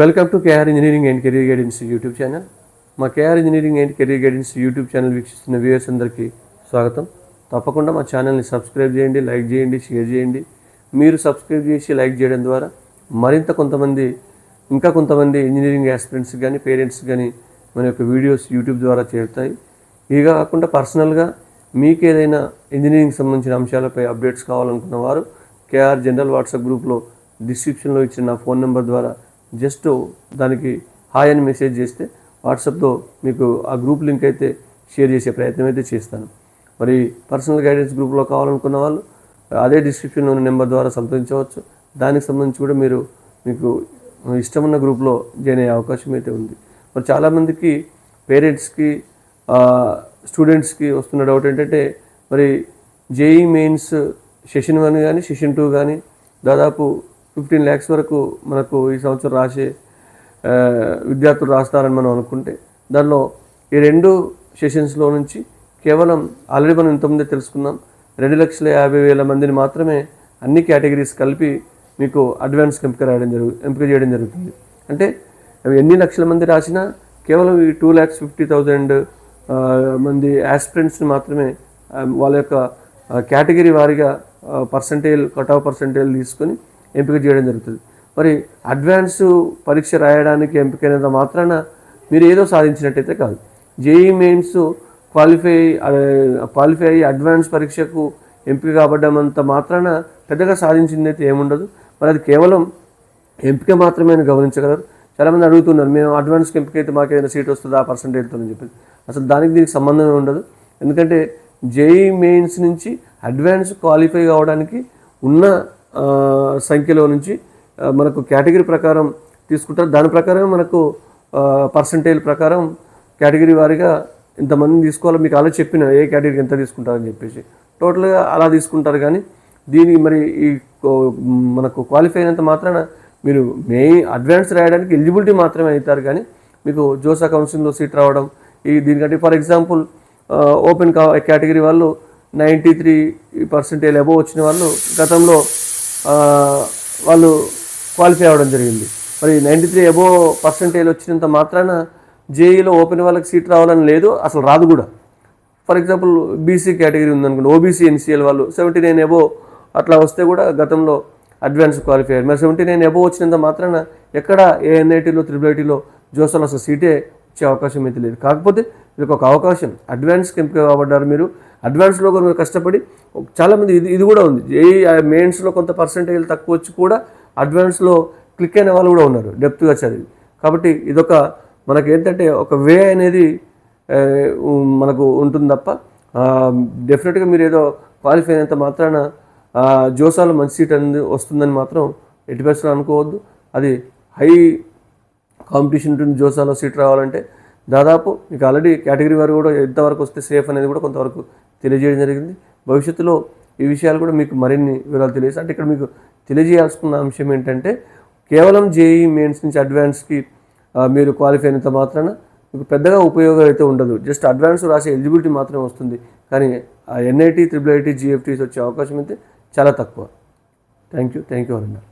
Welcome to KR engineering and career guidance YouTube channel మా KR engineering and career guidance YouTube channel వీక్షిస్తున్న viewers అందరికీ స్వాగతం. తప్పకుండా మా ఛానల్ని సబ్స్క్రైబ్ చేయండి లైక్ చేయండి షేర్ చేయండి. మీరు సబ్స్క్రైబ్ చేసి లైక్ చేయడం ద్వారా మరింత కొంతమంది ఇంకా కొంతమంది ఇంజనీరింగ్ యాస్పిరెంట్స్ కానీ పేరెంట్స్ కానీ మన యొక్క వీడియోస్ యూట్యూబ్ ద్వారా చేరుతాయి. ఇవి కాకుండా పర్సనల్గా మీకు ఏదైనా ఇంజనీరింగ్ సంబంధించిన అంశాలపై అప్డేట్స్ కావాలనుకున్న వారు కేఆర్ జనరల్ వాట్సాప్ గ్రూప్లో డిస్క్రిప్షన్లో ఇచ్చిన నా ఫోన్ నెంబర్ ద్వారా జస్ట్ దానికి హాయ్ అని మెసేజ్ చేస్తే వాట్సాప్లో మీకు ఆ గ్రూప్ లింక్ అయితే షేర్ చేసే ప్రయత్నం అయితే చేస్తాను. మరి పర్సనల్ గైడెన్స్ గ్రూప్లో కావాలనుకున్న వాళ్ళు అదే డిస్క్రిప్షన్లో ఉన్న నెంబర్ ద్వారా సంప్రదించవచ్చు. దానికి సంబంధించి కూడా మీరు మీకు ఇష్టమున్న గ్రూప్లో జాయిన్ అయ్యే అవకాశం అయితే ఉంది. మరి చాలామందికి పేరెంట్స్కి స్టూడెంట్స్కి వస్తున్న డౌట్ ఏంటంటే మరి జేఈ మెయిన్స్ సెషన్ వన్ కానీ సెషన్ టూ కానీ దాదాపు ఫిఫ్టీన్ ల్యాక్స్ వరకు మనకు ఈ సంవత్సరం రాసే విద్యార్థులు రాస్తారని మనం అనుకుంటే దానిలో ఈ రెండు సెషన్స్లో నుంచి కేవలం ఆల్రెడీ మనం ఇంతకుముందే తెలుసుకున్నాం. రెండు లక్షల యాభై వేల మందిని మాత్రమే అన్ని కేటగిరీస్ కలిపి మీకు అడ్వాన్స్ ఎంపిక రాయడం జరుగు ఎంపిక చేయడం జరుగుతుంది. అంటే అవి ఎన్ని లక్షల మంది రాసినా కేవలం ఈ టూ ల్యాక్స్ ఫిఫ్టీ థౌజండ్ మంది యాస్పిరెంట్స్ని మాత్రమే వాళ్ళ యొక్క కేటగిరీ వారీగా పర్సంటేజ్ కట్ ఆఫ్ పర్సంటేజ్ తీసుకొని ఎంపిక చేయడం జరుగుతుంది. మరి అడ్వాన్స్ పరీక్ష రాయడానికి ఎంపికైనంత మాత్రాన మీరు ఏదో సాధించినట్టయితే కాదు. జేఈ మెయిన్స్ క్వాలిఫై క్వాలిఫై అయ్యి అడ్వాన్స్ పరీక్షకు ఎంపిక కాబడ్డమంత మాత్రాన పెద్దగా సాధించింది అయితే ఏముండదు. మరి అది కేవలం ఎంపిక మాత్రమే గమనించగలరు. చాలామంది అడుగుతున్నారు మేము అడ్వాన్స్కి ఎంపిక అయితే మాకు ఏదైనా సీట్ వస్తుందా ఆ పర్సంటేజ్తో? అని చెప్పి అసలు దానికి దీనికి సంబంధమే ఉండదు. ఎందుకంటే జేఈ మెయిన్స్ నుంచి అడ్వాన్స్ క్వాలిఫై కావడానికి ఉన్న సంఖ్యలో నుంచి మనకు కేటగిరీ ప్రకారం తీసుకుంటారు. దాని ప్రకారం మనకు పర్సంటేజ్ ప్రకారం కేటగిరీ వారీగా ఇంతమందిని తీసుకోవాలి. మీకు అలా చెప్పిన ఏ కేటగిరీకి ఎంత తీసుకుంటారని చెప్పేసి. టోటల్గా అలా తీసుకుంటారు కానీ దీనికి మరి ఈ కో- మనకు క్వాలిఫై అయినంత మాత్రాన మీరు మే అడ్వాన్స్ రాయడానికి ఎలిజిబిలిటీ మాత్రమే అవుతారు కానీ మీకు జోసా కౌన్సిల్లో సీట్ రావడం ఈ దీనికంటే ఫర్ ఎగ్జాంపుల్ ఓపెన్ కా కేటగిరీ వాళ్ళు నైంటీ త్రీ పర్సెంటేజ్ అబోవ్ వచ్చిన వాళ్ళు గతంలో వాళ్ళు క్వాలిఫై అవ్వడం జరిగింది. మరి నైంటీ త్రీ అబో పర్సెంటేజ్ వచ్చినంత మాత్రాన జేఈలో ఓపెన్ వాళ్ళకి సీట్ రావాలని లేదు అసలు రాదు కూడా. ఫర్ ఎగ్జాంపుల్ బీసీ కేటగిరీ ఉందనుకోండి ఓబీసీ ఎన్సీఎల్ వాళ్ళు సెవెంటీ నైన్ ఎబో అట్లా వస్తే కూడా గతంలో అడ్వాన్స్ క్వాలిఫై అయ్యారు. మరి సెవెంటీ నైన్ ఎబో వచ్చినంత మాత్రాన ఎక్కడ ఏఎన్ఐటీలో త్రిబుల్ ఐటీలో జోసల్ అసలు సీటే వచ్చే అవకాశం అయితే లేదు. కాకపోతే ఇది ఒక అవకాశం అడ్వాన్స్కి ఎంపిక కాబడ్డారు మీరు. అడ్వాన్స్లో కొంత కష్టపడి చాలామంది ఇది ఇది కూడా ఉంది. ఏ మెయిన్స్లో కొంత పర్సంటేజ్ తక్కువ వచ్చి కూడా అడ్వాన్స్లో క్లిక్ అయిన వాళ్ళు కూడా ఉన్నారు డెప్త్గా చదివి. కాబట్టి ఇదొక మనకి ఏంటంటే ఒక వే అనేది మనకు ఉంటుంది తప్ప డెఫినెట్గా మీరు ఏదో క్వాలిఫై అయినంత మాత్రాన జోసాలో మంచి సీట్ అనేది వస్తుందని మాత్రం ఎట్టి పరిస్థితులు అనుకోవద్దు. అది హై కాంపిటీషన్ ఉంటుంది జోసాలో సీట్ రావాలంటే. దాదాపు మీకు ఆల్రెడీ కేటగిరీ వారు కూడా ఎంతవరకు వస్తే సేఫ్ అనేది కూడా కొంతవరకు తెలియజేయడం జరిగింది. భవిష్యత్తులో ఈ విషయాలు కూడా మీకు మరిన్ని వివరాలు తెలియజేసి అంటే ఇక్కడ మీకు తెలియజేయాల్సిన అంశం ఏంటంటే కేవలం జేఈ మెయిన్స్ నుంచి అడ్వాన్స్కి మీరు క్వాలిఫై అయినంత మాత్రాన మీకు పెద్దగా ఉపయోగం అయితే ఉండదు. జస్ట్ అడ్వాన్స్ రాసే ఎలిజిబిలిటీ మాత్రమే వస్తుంది. కానీ ఆ ఎన్ఐటీ త్రిబుల్ ఐటీ జిఎఫ్టీస్ వచ్చే అవకాశం అయితే చాలా తక్కువ. థ్యాంక్ యూ థ్యాంక్ యూ అన్న